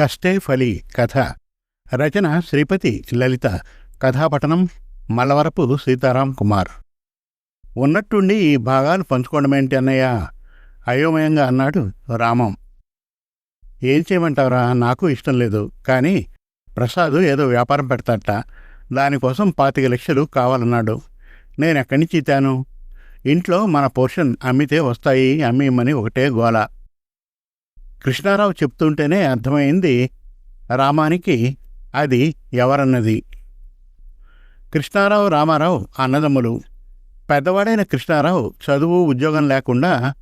కష్టే ఫలి కథ. రచన శ్రీపతి లలిత. కథాపఠనం మలవరపు సీతారాం కుమార్. ఉన్నట్టుండి ఈ భాగాలు పంచుకోవడమేంటి అన్నయ్య? అయోమయంగా అన్నాడు రామం. ఏం చేయమంటావురా? నాకు ఇష్టం లేదు. కానీ ప్రసాద్ ఏదో వ్యాపారం పెడతాట. దానికోసం పాతిక లక్షలు కావాలన్నాడు. నేను ఎక్కడి నుంచి ఇంట్లో మన పోర్షన్ అమ్మితే వస్తాయి అమ్మిమ్మని ఒకటే గోల. కృష్ణారావు చెప్తుంటేనే అర్థమైంది రామానికి అది ఎవరన్నది. కృష్ణారావు రామారావు అన్నదమ్ములు. పెద్దవాడైన కృష్ణారావు చదువు ఉద్యోగం లేకుండా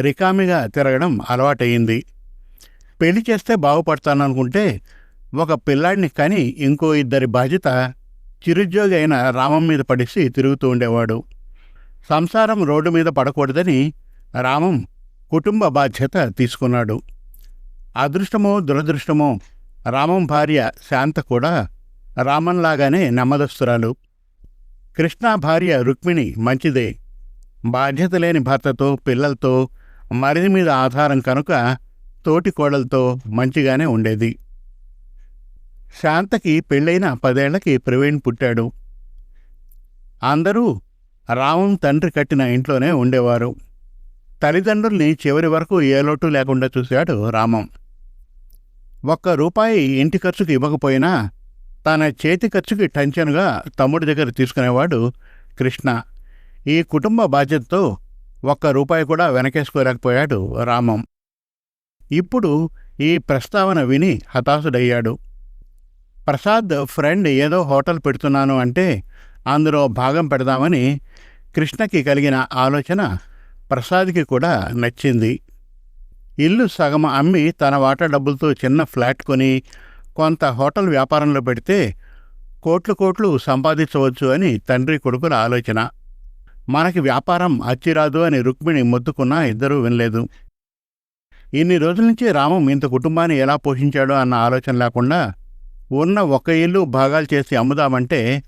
రికామిగా తిరగడం అలవాటయింది. పెళ్ళి చేస్తే బాగుపడతాననుకుంటే ఒక పిల్లాడిని కని ఇంకో ఇద్దరి బాధ్యత చిరుద్యోగి అయిన రామం మీద పడేసి తిరుగుతూ ఉండేవాడు. సంసారం రోడ్డు మీద పడకూడదని రామం కుటుంబ బాధ్యత తీసుకున్నాడు. అదృష్టమో దురదృష్టమో రామం భార్య శాంత కూడా రామంలాగానే నెమ్మదస్తురాలు. కృష్ణ భార్య రుక్మిణి మంచిదే. బాధ్యత లేని భర్తతో పిల్లలతో మరిది మీద ఆధారం కనుక తోటి కోడలతో మంచిగానే ఉండేది. శాంతకి పెళ్ళైన పదేళ్ళకి ప్రవీణ్ పుట్టాడు. అందరూ రామం తండ్రి కట్టిన ఇంట్లోనే ఉండేవారు. తల్లిదండ్రుల్ని చివరి వరకు ఏ లోటు లేకుండా చూశాడు రామం. ఒక్క రూపాయి ఇంటి ఖర్చుకి ఇవ్వకపోయినా తన చేతి ఖర్చుకి టెన్షన్గా తమ్ముడి దగ్గర తీసుకునేవాడు కృష్ణ. ఈ కుటుంబ బాధ్యతతో ఒక్క రూపాయి కూడా వెనకేసుకోలేకపోయాడు రామం. ఇప్పుడు ఈ ప్రస్తావన విని హతాశుడయ్యాడు. ప్రసాద్ ఫ్రెండ్ ఏదో హోటల్ పెడుతున్నాను అంటే అందులో భాగం పెడదామని కృష్ణకి కలిగిన ఆలోచన ప్రసాద్కి కూడా నచ్చింది. ఇల్లు సగం అమ్మి తన వాటా డబ్బులతో చిన్న ఫ్లాట్ కొని కొంత హోటల్ వ్యాపారంలో పెడితే కోట్లు కోట్లు సంపాదించవచ్చు అని తండ్రి కొడుకుల ఆలోచన. మనకి వ్యాపారం అచ్చిరాదు అని రుక్మిణి మొత్తుకున్నా ఇద్దరూ వినలేదు. ఇన్ని రోజుల నుంచి రామం ఇంత కుటుంబాన్ని ఎలా పోషించాడో అన్న ఆలోచన లేకుండా ఉన్న ఒక ఇల్లు భాగాలు చేసి అమ్ముదామంటే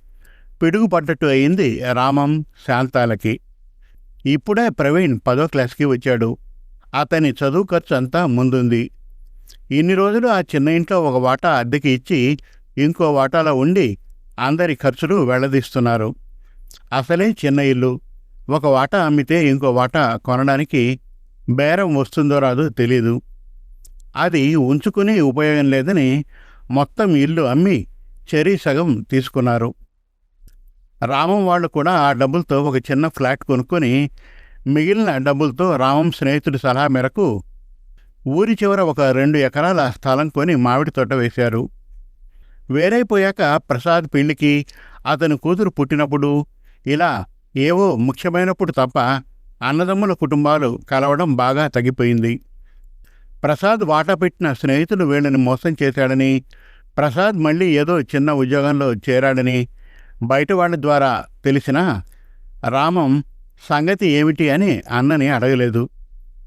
పిడుగు పడ్డట్టు అయింది రామం శాంతాలకి. ఇప్పుడే ప్రవీణ్ పదో క్లాస్కి వచ్చాడు. అతని చదువు ఖర్చు అంతా ముందుంది. ఇన్ని రోజులు ఆ చిన్న ఇంట్లో ఒక వాటా అద్దెకి ఇచ్చి ఇంకో వాటాలో ఉండి అందరి ఖర్చులు వెళ్ళదీస్తున్నారు. అసలే చిన్న ఇల్లు. ఒక వాటా అమ్మితే ఇంకో వాటా కొనడానికి బేరం వస్తుందో రాదో తెలీదు. అది ఉంచుకుని ఉపయోగం లేదని మొత్తం ఇల్లు అమ్మి చెరీ సగం తీసుకున్నారు. రామం వాళ్ళు కూడా ఆ డబ్బులతో ఒక చిన్న ఫ్లాట్ కొనుక్కొని మిగిలిన డబ్బులతో రామం స్నేహితుడి సలహా మేరకు ఊరి చివర ఒక రెండు ఎకరాల స్థలం కొని మామిడి తోట వేశారు. వేరైపోయాక ప్రసాద్ పెళ్ళికి అతని కూతురు పుట్టినప్పుడు ఇలా ఏవో ముఖ్యమైనప్పుడు తప్ప అన్నదమ్ముల కుటుంబాలు కలవడం బాగా తగ్గిపోయింది. ప్రసాద్ వాటా పెట్టిన స్నేహితులు వీళ్ళని మోసం చేశాడని ప్రసాద్ మళ్ళీ ఏదో చిన్న ఉద్యోగంలో చేరాడని బయట వాళ్ళ ద్వారా తెలిసినా రామం సంగతి ఏమిటి అని అన్నని అడగలేదు.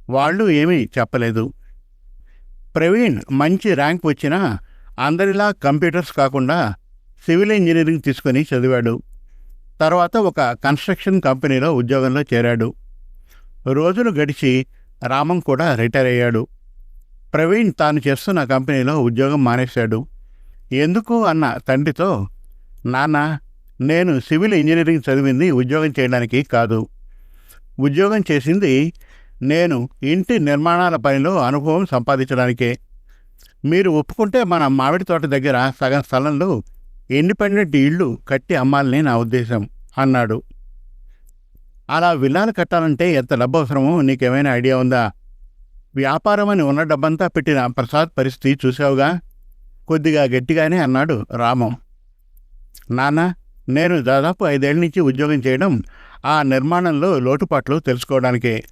వాళ్ళు ఏమీ చెప్పలేదు. ప్రవీణ్ మంచి ర్యాంక్ వచ్చినా అందరిలా కంప్యూటర్స్ కాకుండా సివిల్ ఇంజనీరింగ్ తీసుకుని చదివాడు. తర్వాత ఒక కన్స్ట్రక్షన్ కంపెనీలో ఉద్యోగంలో చేరాడు. రోజులు గడిచి రామం కూడా రిటైర్ అయ్యాడు. ప్రవీణ్ తాను చేస్తున్న కంపెనీలో ఉద్యోగం మానేశాడు. ఎందుకు అన్న తండ్రితో నాన్న నేను సివిల్ ఇంజనీరింగ్ చదివింది ఉద్యోగం చేయడానికి కాదు. ఉద్యోగం చేసింది నేను ఇంటి నిర్మాణాల పనిలో అనుభవం సంపాదించడానికే. మీరు ఒప్పుకుంటే మన మామిడి తోట దగ్గర సగం స్థలంలో ఇండిపెండెంట్ ఇళ్ళు కట్టి అమ్మాలని నా ఉద్దేశం అన్నాడు. అలా విల్లాలు కట్టాలంటే ఎంత డబ్బు అవసరమో నీకేమైనా ఐడియా ఉందా? వ్యాపారం అని ఉన్న డబ్బంతా పెట్టిన ప్రసాద్ పరిస్థితి చూసావుగా కొద్దిగా గట్టిగానే అన్నాడు రామం. నాన్న నేను దాదాపు ఐదేళ్ళ నుంచి ఉద్యోగం చేయడం ఆ నిర్మాణంలో లోటుపాట్లు తెలుసుకోవడానికే.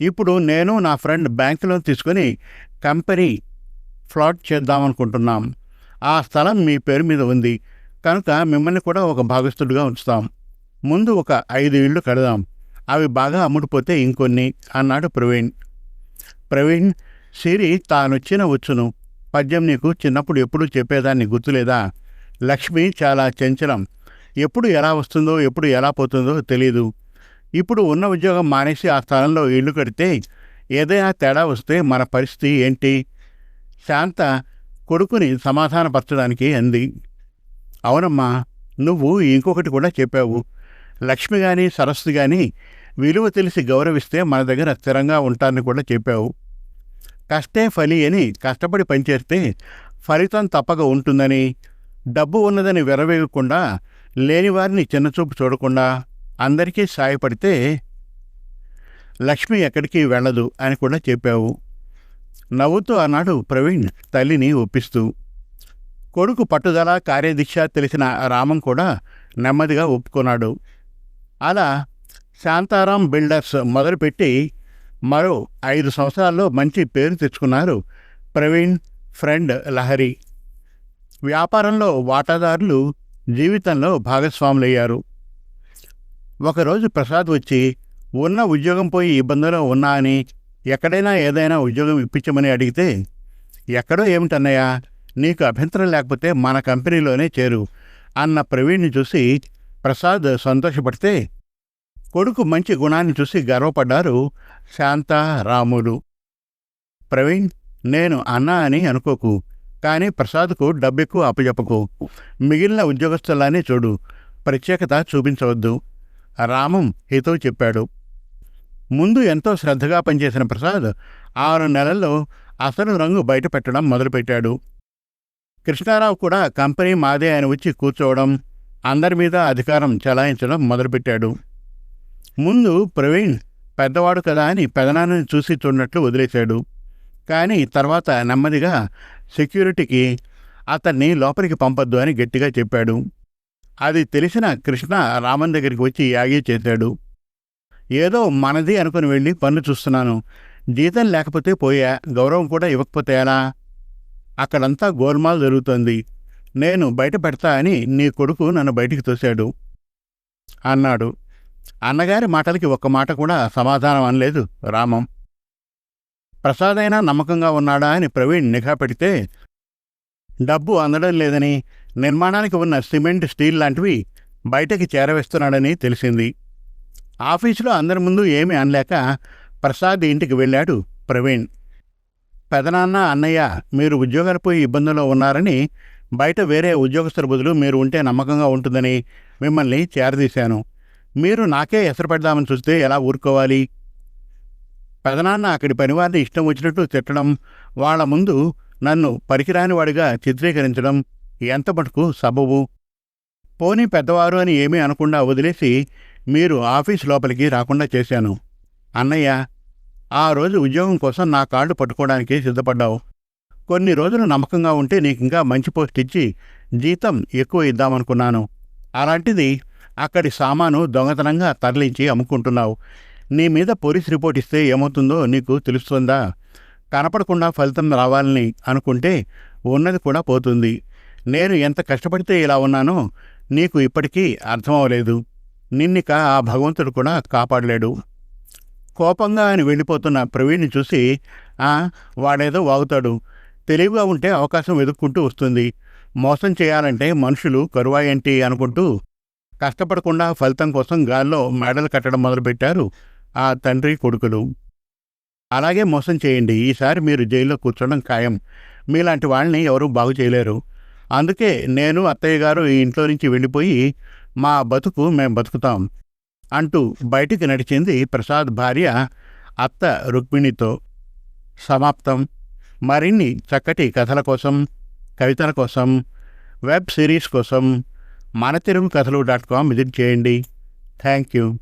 ఇప్పుడు నేను నా ఫ్రెండ్ బ్యాంక్ లోన్ తీసుకొని కంపెనీ ఫ్లాట్ చేద్దామనుకుంటున్నాం. ఆ స్థలం మీ పేరు మీద ఉంది. కనుక మిమ్మల్ని కూడా ఒక భాగస్థుడిగా ఉంచుతాం. ముందు ఒక ఐదు ఇళ్ళు కడదాం. అవి బాగా అమ్ముడుపోతే ఇంకొన్ని అన్నాడు ప్రవీణ్. ప్రవీణ్ సిరి తానొచ్చిన వచ్చును. పద్యం నీకు చిన్నప్పుడు ఎప్పుడూ చెప్పేదాన్ని గుర్తులేదా? లక్ష్మి చాలా చంచలం. ఎప్పుడు ఎలా వస్తుందో ఎప్పుడు ఎలా పోతుందో తెలియదు ఇప్పుడు ఉన్న ఉద్యోగం మానేసి ఆ స్థలంలో ఇల్లు కడితే ఏదైనా తేడా వస్తే మన పరిస్థితి ఏంటి? శాంత కొడుకుని సమాధానపరచడానికి అంది. అవునమ్మా నువ్వు ఇంకొకటి కూడా చెప్పావు. లక్ష్మి కానీ సరస్సు కానీ విలువ తెలిసి గౌరవిస్తే మన దగ్గర స్థిరంగా ఉంటారని కూడా చెప్పావు. కష్టే ఫలి అని కష్టపడి పనిచేస్తే ఫలితం తప్పక ఉంటుందని డబ్బు ఉన్నదని విరవేయకుండా లేనివారిని చిన్నచూపు చూడకుండా అందరికీ సాయపడితే లక్ష్మి ఎక్కడికి వెళ్ళదు అని కూడా చెప్పావు. నవ్వుతూ అన్నాడు ప్రవీణ్ తల్లిని ఒప్పిస్తూ కొడుకు పట్టుదల కార్యదీక్ష తెలిసిన రామం కూడా నెమ్మదిగా ఒప్పుకున్నాడు. అలా శాంతారాం బిల్డర్స్ మొదలుపెట్టి మరో ఐదు సంవత్సరాల్లో మంచి పేరు తెచ్చుకున్నారు ప్రవీణ్ ఫ్రెండ్ లహరి. వ్యాపారంలో వాటాదారులు జీవితంలో భాగస్వాములయ్యారు. ఒకరోజు ప్రసాద్ వచ్చి ఉన్న ఉద్యోగం పోయి ఇబ్బందులో ఉన్నా అని ఎక్కడైనా ఏదైనా ఉద్యోగం ఇప్పించమని అడిగితే ఎక్కడో ఏమిటన్నయ్యా నీకు అభ్యంతరం లేకపోతే మన కంపెనీలోనే చేరు అన్న ప్రవీణ్ని చూసి ప్రసాద్ సంతోషపడితే కొడుకు మంచి గుణాన్ని చూసి గర్వపడ్డారు శాంత రాములు ప్రవీణ్ నేను అన్నా అని అనుకోకు. కానీ ప్రసాద్కు డబ్బెక్కువ అప్పజెప్పకు. మిగిలిన ఉద్యోగస్తులానే చూడు. ప్రత్యేకత చూపించవద్దు. రామం హితవు చెప్పాడు. ముందు ఎంతో శ్రద్ధగా పనిచేసిన ప్రసాద్ ఆరు నెలల్లో అసలు రంగు బయటపెట్టడం మొదలుపెట్టాడు. కృష్ణారావు కూడా కంపెనీ మాదే అని వచ్చి కూర్చోవడం అందరి మీద అధికారం చలాయించడం మొదలుపెట్టాడు. ముందు ప్రవీణ్ పెద్దవాడు కదా అని పెదనాన్నని చూసి చూడనట్లు వదిలేశాడు. కానీ తర్వాత నెమ్మదిగా సెక్యూరిటీకి అతన్ని లోపలికి పంపొద్దు అని గట్టిగా చెప్పాడు. అది తెలిసిన కృష్ణ రామన్ దగ్గరికి వచ్చి యాగి చేశాడు. ఏదో మనది అనుకుని వెళ్ళి పన్ను చూస్తున్నాను. జీతం లేకపోతే పోయా గౌరవం కూడా ఇవ్వకపోతే ఎలా? అక్కడంతా గోల్మాల్ జరుగుతోంది. నేను బయట పెడతా అని నీ కొడుకు నన్ను బయటికి తోశాడు. అన్నాడు. అన్నగారి మాటలకి ఒక్క మాట కూడా సమాధానం అనలేదు రామం. ప్రసాదైనా నమ్మకంగా ఉన్నాడా అని ప్రవీణ్ నిఘా పెడితే డబ్బు అందడం లేదని నిర్మాణానికి ఉన్న సిమెంట్ స్టీల్ లాంటివి బయటకి చేరవేస్తున్నాడని తెలిసింది. ఆఫీసులో అందరి ముందు ఏమీ అనలేక ప్రసాద్ ఇంటికి వెళ్ళాడు ప్రవీణ్. పెదనాన్న అన్నయ్య మీరు ఉద్యోగాలు పోయి ఇబ్బందుల్లో ఉన్నారని బయట వేరే ఉద్యోగస్తుల బదులు మీరు ఉంటే నమ్మకంగా ఉంటుందని మిమ్మల్ని చేరదీశాను. మీరు నాకే ఎసరు పెడదామని చూస్తే ఎలా ఊరుకోవాలి? పెదనాన్న అక్కడి పనివారిని ఇష్టం వచ్చినట్టు తిట్టడం వాళ్ళ ముందు నన్ను పరికిరానివాడిగా చిత్రీకరించడం ఎంత మటుకు సబబు? పోనీ పెద్దవారు అని ఏమీ అనకుండా వదిలేసి మీరు ఆఫీస్ లోపలికి రాకుండా చేశాను. అన్నయ్య ఆ రోజు ఉద్యోగం కోసం నా కార్డు పట్టుకోవడానికి సిద్ధపడ్డావు. కొన్ని రోజులు నమ్మకంగా ఉంటే నీకు ఇంకా మంచి పోస్ట్ ఇచ్చి జీతం ఎక్కువ ఇద్దామనుకున్నాను. అలాంటిది అక్కడి సామాను దొంగతనంగా తరలించి అమ్ముకుంటున్నావు. నీ మీద పోలీస్ రిపోర్ట్ ఇస్తే ఏమవుతుందో నీకు తెలుస్తుందా? కనపడకుండా ఫలితం రావాలని అనుకుంటే ఉన్నది కూడా పోతుంది. నేను ఎంత కష్టపడితే ఇలా ఉన్నానో నీకు ఇప్పటికీ అర్థమవలేదు నిన్నిక ఆ భగవంతుడు కూడా కాపాడలేడు. కోపంగా అని వెళ్ళిపోతున్న ప్రవీణ్ని చూసి వాడేదో వాగుతాడు. తెలివిగా ఉంటే అవకాశం వెతుక్కుంటూ వస్తుంది. మోసం చేయాలంటే మనుషులు కరువాయంటి అనుకుంటూ కష్టపడకుండా ఫలితం కోసం గాల్లో మెడలు కట్టడం మొదలుపెట్టారు. ఆ తండ్రి కొడుకులు. అలాగే మోసం చేయండి. ఈసారి మీరు జైల్లో కూర్చోవడం ఖాయం. మీలాంటి వాళ్ళని ఎవరూ బాగు చేయలేరు. అందుకే నేను అత్తయ్య గారు ఈ ఇంట్లో నుంచి వెళ్ళిపోయి మా బతుకు మేము బతుకుతాం అంటూ బయటికి నడిచింది ప్రసాద్ భార్య అత్త రుక్మిణితో. సమాప్తం. మరిన్ని చక్కటి కథల కోసం కవితల కోసం వెబ్ సిరీస్ కోసం మన తెలుగు కథలు డాట్ కామ్ విజిట్ చేయండి. Thank you.